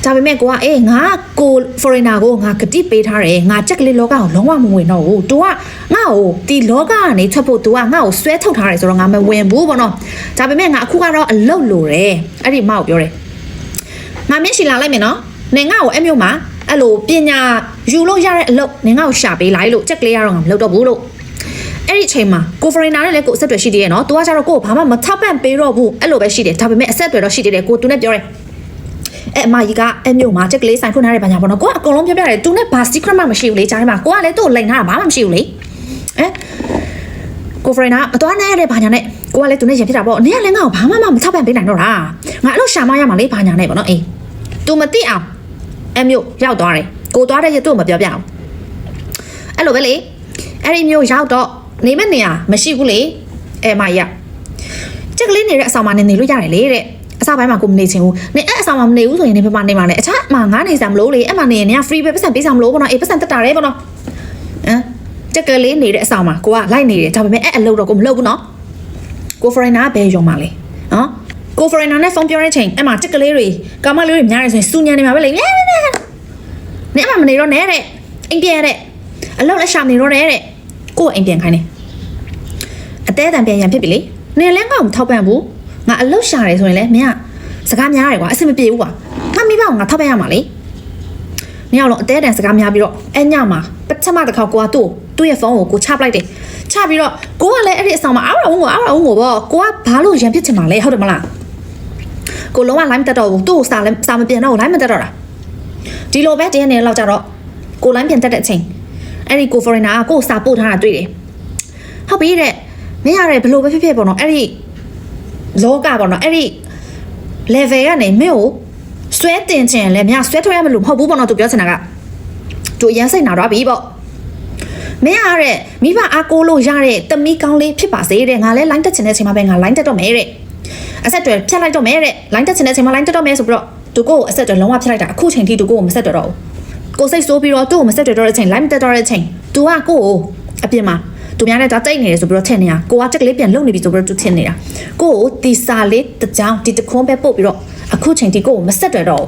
ဒါပေမဲ့ကိုကအေးငါကို foreigner ကိုငါဂတိပေးထားတယ်ငါကြက်ကလေးလောကကိုလုံးဝမဝင်တော့ဘူး तू ကငါ့ကိုဒီလောကကနေထွက်ဖို့ तू ကငါ့ကိုဆွဲထုတ်ထားတယ်ဆိုတော့ငါမဝင်ဘူးပေါ့နော်ဒါပေမဲ့ငါအခုကတော့အလုတ်လို့တယ်အဲ့ဒီမကိုပြောတယ်ငါမင်းရှီလာလိုက်မယ်နော်နေငါ့ကိုအဲ့မျိုးမှာအဲ့လိုပညာယူလို့ရတဲ့အလုတ်နေငါ့ကိုရှာပေးလိုက်လို့ကြက်ကလေးကတော့ငါမလုပ်တော့ဘူးလို့ အဲ့ဒီအချိန်မှာကိုဖရီနာနဲ့လည်းကိုအဆက်အသွယ်ရှိသေးရဲ့နော်။ तू ကကျတော့ကိုကိုဘာမှမထောက်ပံ့ပေးတော့ဘူးအဲ့လိုပဲရှိတယ်။ဒါပေမဲ့အဆက်အသွယ်တော့ရှိသေးတယ်ကိုသူနဲ့ပြောတယ်။ အဲ့အမကြီးကအဲ့မြို့မှာချက်ကလေးဆိုင်ဖွင့်ထားတဲ့ဘာညာပေါ့နော်။ကိုကအကုန်လုံးပြောပြတယ်။ तू နဲ့ဘာ secret မှမရှိဘူးလေကြားထဲမှာ။ကိုကလည်းသူ့ကိုလိန်ထားတာဘာမှမရှိဘူးလေ။အဲကိုဖရီနာမတော်နိုင်ရတဲ့ဘာညာနဲ့ကိုကလည်းသူနဲ့ရင်ဖြစ်တာပေါ့။နင်ကလည်းငါ့ကိုဘာမှမထောက်ပံ့ပေးနိုင်တော့တာ။ငါအဲ့လိုရှာမရမှာလေဘာညာနဲ့ပေါ့နော်။အေး तू မသိအောင်အဲ့မြို့ရောက်သွားတယ်။ကိုသွားတဲ့ရသူ့ကိုမပြောပြအောင်။အဲ့လိုပဲလေ။အဲ့ဒီမြို့ရောက်တော့နေမဲ့နေရမရှိဘူးလေ။အဲမကြီးကချက်ကလေးနေတဲ့အဆောင်မှာနေနေလို့ရတယ်လေတဲ့အ စားပိုင်းမှာကိုမနေချင်ဘူးနေအဲ့အဆောင်မှာမနေဘူးဆိုရင်နေဘယ်မှာနေမှာလဲအခြားမှာငားနေစရာမလို့လေအဲ့မှာနေရင်နေက free ပဲပတ်စံပေးစရာမလို့ဘောနော်အေးပတ်စံတက်တာတယ်ဘောနော်ဟမ်ချက်ကလေးနေတဲ့အဆောင်မှာကိုကလိုက်နေတယ်ဒါပေမဲ့အဲ့အလုပ်တော့ကိုမလုပ်ဘူးနော်ကို foreigner ဘယ်ရုံမှာလဲနော်ကို foreigner နဲ့ဖုန်းပြောတဲ့ချိန်အဲ့မှာချက်ကလေးတွေကာမလေးတွေများနေဆိုရင်စူညံနေမှာပဲလေနေအမှမနေတော့နဲ့တဲ့အိမ်ပြန်တဲ့အလုပ်လက်ရှာနေတော့နဲ့တဲ့ကိုအိမ်ပြန်ခိုင်းတယ်အသေးအတန်ပြန်ရန်ဖြစ်ပြီလေနေလဲငါ့ကိုထောက်ပံ့ဘူး ငါအလုပ်ရှာတယ်ဆိုရင်လဲမင်းကစကားများတယ်ကွာအဆင်မပြေဘူးကွာငါမိဘကငါထောက်ပံ့ရမှာလေမင်းကတော့အသေးအတန်စကားများပြီးတော့အဲ့ညမှာပထမတစ်ခါကိုကသူ့သူ့ရဲ့ဖုန်းကိုကိုချပလိုက်တယ်ချပြီးတော့ကိုကလည်းအဲ့ဒီအဆောင်မှာအားရအောင်ကိုအားရအောင်ကိုပေါ့ကိုကဘာလို့ရန်ဖြစ်ချင်မှာလဲဟုတ်တယ်မလားကိုလုံးဝ line မတက်တော့ဘူးသူ့ကိုစာလည်းစာမပြန်တော့ line မတက်တော့တာဒီလိုပဲတင်းနေလောက်ကြတော့ကို line ပြန်တက်တဲ့အချိန်အဲ့ဒီကို foreigner ကကိုကိုစာပို့ထားတာတွေ့တယ်ဟုတ်ပြီတဲ့မင်းရတဲ့ဘလို့ပဲဖြစ်ဖြစ်ပေါ့နော်အဲ့ဒီ လောကပေါ့နော်အဲ့ဒီ level ကနေမင်းကိုဆွဲတင်ချင်လဲမင်းကဆွဲထွက်ရမလို့မဟုတ်ဘူးပေါ့နော်သူပြောချင်တာကသူအရန်စိတ်နာတော့ပြီပေါ့မင်းရတဲ့မိဘအားကိုးလို့ရတဲ့တမီးကောင်းလေးဖြစ်ပါစေတဲ့ငါလဲ line တက်ချင်တဲ့အချိန်မှာပဲငါ line တက်တော့မယ်တဲ့အဆက်တွေဖြတ်လိုက်တော့မယ်တဲ့ line တက်ချင်တဲ့အချိန်မှာ line တက်တော့မယ်ဆိုပြီးတော့သူကိုကိုအဆက်တွေလုံးဝဖြတ်လိုက်တာအခုချိန်ထိသူကိုကိုမဆက်တော့ဘူးကိုစိတ်ဆိုးပြီးတော့သူ့ကိုမဆက်တော့တဲ့အချိန် line မတက်တော့တဲ့အချိန် तू ကကိုကိုအပြင်မှာ သူများနဲ့ဒါတိတ်နေတယ်ဆိုပြီးတော့ထင်နေတာကိုကချက်ကလေးပြန်လုံနေပြီဆိုပြီးတော့သူထင်နေတာကိုကိုတီစာလေးတစ်ကြောင်ဒီတခွန်းပဲပို့ပြီးတော့အခုချိန်ထိကိုကိုမဆက်တွေ့တော့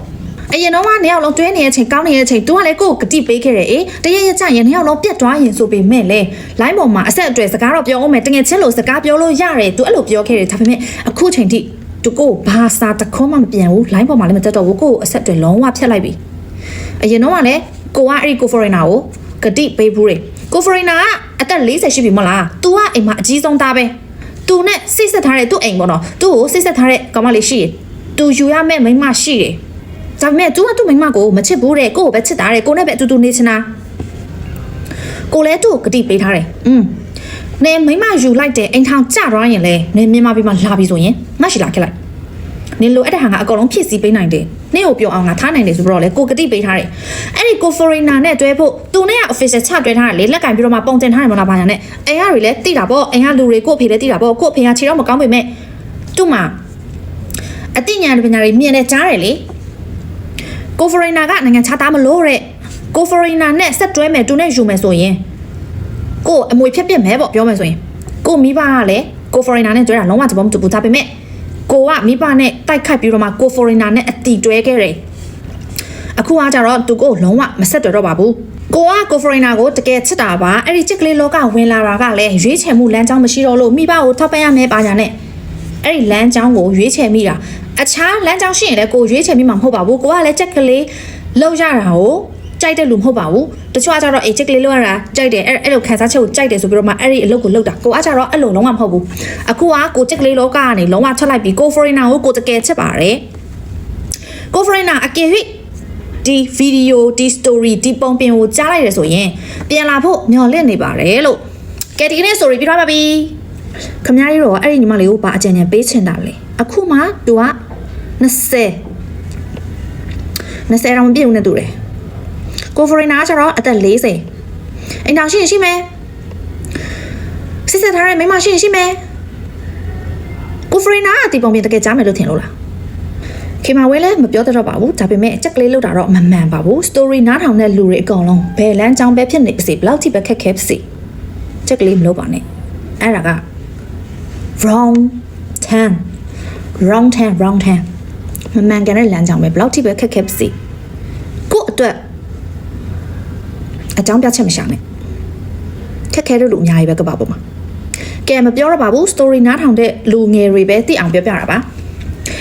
အရင်တော့ကနေရောက်လုံးတွဲနေတဲ့အချိန်ကောင်းနေတဲ့အချိန် तू ကလည်းကိုကိုဂတိပေးခဲ့တယ်အေးတရရကြရင်နေရောက်လုံးပြတ်သွားရင်ဆိုပေမဲ့လေ line ပေါ်မှာအဆက်အတွေ့စကားတော့ပြောအောင်မယ်တငယ်ချင်းလို့စကားပြောလို့ရတယ် तू အဲ့လိုပြောခဲ့တယ်ဒါပေမဲ့အခုချိန်ထိ तू ကိုဘာစာတခွန်းမှမပြန်ဘူး line ပေါ်မှာလည်းမတက်တော့ဘူးကိုကိုအဆက်အတွေ့လုံးဝဖြတ်လိုက်ပြီအရင်တော့ကလည်းကိုကအဲ့ဒီကို foreigner ကိုဂတိပေးဘူးတယ် ကို foreigner ကအသက်40ရှိပြီမလား तू ကအိမ်မှာအကြီးဆုံးသားပဲ तू နဲ့စိတ်ဆက်ထားတဲ့သူ့အိမ်ပေါ့နော်သူ့ကိုစိတ်ဆက်ထားတဲ့ကောင်မလေးရှိတယ် तू ယူရမဲ့မိန်းမရှိတယ်ဒါပေမဲ့ तू ကသူ့မိန်းမကိုမချစ်ဘူးတဲ့ကိုကိုပဲချစ်တာတဲ့ကိုနဲ့ပဲအတူတူနေချင်တာကိုလည်းသူ့ကိုဂတိပေးထားတယ်อืมနေမိန်းမယူလိုက်တယ်အိမ်ထောင်ကြသွားရင်လေနေမြန်မာပြည်မှာလာပြီဆိုရင်ငါရှိလာခဲ့လိုက်နင်လိုအဲ့တဲ့ဟာငါအကောင်လုံးဖြစ်စီပေးနိုင်တယ် နင့်ကိုပြောအောင်ငါထားနိုင်တယ်ဆိုတော့လေကိုကတိပေးထားတယ်အဲ့ဒီကို foreigner နဲ့တွဲဖို့သူနဲ့က official ချတွဲထားတယ်လေလက်ကင်ပြီးတော့မှပုံတင်ထားတယ်မလားဘာညာနဲ့အိမ်ကတွေလည်းတိတာပေါ့အိမ်ကလူတွေကို့အဖေလည်းတိတာပေါ့ကို့အဖေကခြေတော့မကောင်းပေမဲ့သူ့မှာအသိဉာဏ်ပညာတွေမြင်နေကြားတယ်လေကို foreigner ကနိုင်ငံခြားသားမလို့တဲ့ကို foreigner နဲ့ဆက်တွဲမယ်သူနဲ့ယူမယ်ဆိုရင်ကို့အမွေဖြတ်ပြစ်မယ်ပေါ့ပြောမယ်ဆိုရင်ကို့မိဘကလည်းကို foreigner နဲ့တွဲတာလုံးဝသဘောမတူဘူးဒါပေမဲ့ ကိုကမိဘနဲ့တိုက်ခိုက်ပြီးတော့မှကို foreigner နဲ့အတီတွဲခဲ့တယ်အခုကကြတော့သူကိုလုံးဝမဆက်တွဲတော့ပါဘူးကိုကကို foreigner ကိုတကယ်ချစ်တာပါအဲ့ဒီချစ်ကလေးလောကဝင်လာတာကလည်းရွေးချယ်မှုလမ်းကြောင်းမရှိတော့လို့မိဘကိုထောက်ပံ့ရမယ်ပါညာနဲ့အဲ့ဒီလမ်းကြောင်းကိုရွေးချယ်မိတာအခြားလမ်းကြောင်းရှိရင်လည်းကိုရွေးချယ်မိမှာမဟုတ်ပါဘူးကိုကလည်းချက်ကလေးလောက်ရတာကို ကြိုက်တဲ့လူမဟုတ်ပါဘူးတချို့ကကြတော့အေးချက်ကလေးလောက်ရတာကြိုက်တယ်အဲ့အဲ့လိုခံစားချက်ကိုကြိုက်တယ်ဆိုပြီးတော့မှအဲ့ဒီအလုပ်ကိုလုပ်တာကိုကကြတော့အဲ့လိုလုံးဝမဟုတ်ဘူးအခုကကိုချက်ကလေးလောကကနေလုံးဝထွက်လိုက်ပြီးကို foreigner ကိုကိုတကယ်ချစ်ပါတယ်ကို foreigner အကယ်၍ဒီဗီဒီယိုဒီ story ဒီပုံပြင်ကိုကြားလိုက်ရဆိုရင်ပြန်လာဖို့မျှော်လင့်နေပါတယ်လို့ကဲဒီကနေ့ story ပြထားပါပြီခမ ्या ရီတော့အဲ့ဒီညီမလေးကိုဘာအကြံဉာဏ်ပေးချင်တာလဲအခုမှသူက20 20တောင်မပြည့်ဘူးနဲ့တူတယ် ကိုဖိုရင်နာကျတော့အသက်40အိမ်တောင်ရှိရင်ရှိမယ်စစ်စစ်ထားတဲ့မိမရှိရင်ရှိမယ်ကိုဖိုရင်နာကဒီပုံပြင်တကယ်ကြားမယ်လို့ထင်လို့လားခေမာဝဲလည်းမပြောတတ်တော့ပါဘူးဒါပေမဲ့ချက်ကလေးလောက်တာတော့မမှန်ပါဘူး story နားထောင်တဲ့လူတွေအကောင်လုံးဘယ်လမ်းကြောင်းပဲဖြစ်နေပါစေဘယ်လောက်ထိပဲခက်ခဲပါစေချက်ကလေးမလုပ်ပါနဲ့အဲ့ဒါက wrong turn wrong turn wrong turn မမှန်ကန်တဲ့လမ်းကြောင်းပဲဘယ်လောက်ထိပဲခက်ခဲပါစေကို့အတွက် အကြောင်းပြချက်မရှာနဲ့ခက်ခဲတဲ့လူအများကြီးပဲကပ်ပါပေါ်မှာကဲမပြောတော့ပါဘူး story နားထောင်တဲ့လူငယ်တွေပဲသိအောင်ပြောပြတာပါ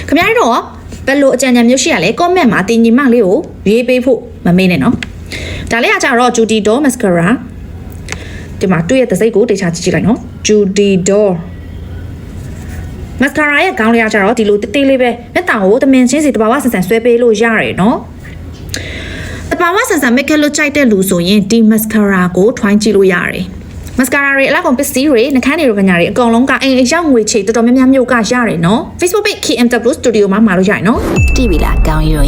ခင်ဗျားတို့ရောဘယ်လိုအကြံဉာဏ်မျိုးရှိရလဲ comment မှာတင်ညီမလေးကိုရေးပေးဖို့မမေ့နဲ့နော်ဒါလေးကကြတော့ Judy Doll Mascara ဒီမှာတွေ့ရတဲ့စိတ်ကိုတေချာကြည့်ကြည့်လိုက်နော် Judy Door မက်စကာရာရဲ့ခေါင်းလေးကကြတော့ဒီလိုတေးသေးလေးပဲမျက်တောင်ကိုတမင်ချင်းစီတဘာဝဆန်ဆန်ဆွဲပေးလို့ရတယ်နော်တ ဘာဝဆန်ဆန်မိတ်ကလို့ကြိုက်တဲ့လူဆိုရင်ဒီမက်စကာရာကိုထွိုင်းကြည့်လို့ရတယ်မက်စကာရာတွေအလောက်ကောင်ပစ္စည်းတွေနှခမ်းတွေရောကညာတွေအကုန်လုံးကအိမ်အရောက်ငွေချေတော်တော်များများမြို့ကရတယ်နော် Facebook page KMW Studio မှာမှာလို့ရတယ်နော်တိပြီလားကောင်းရွေ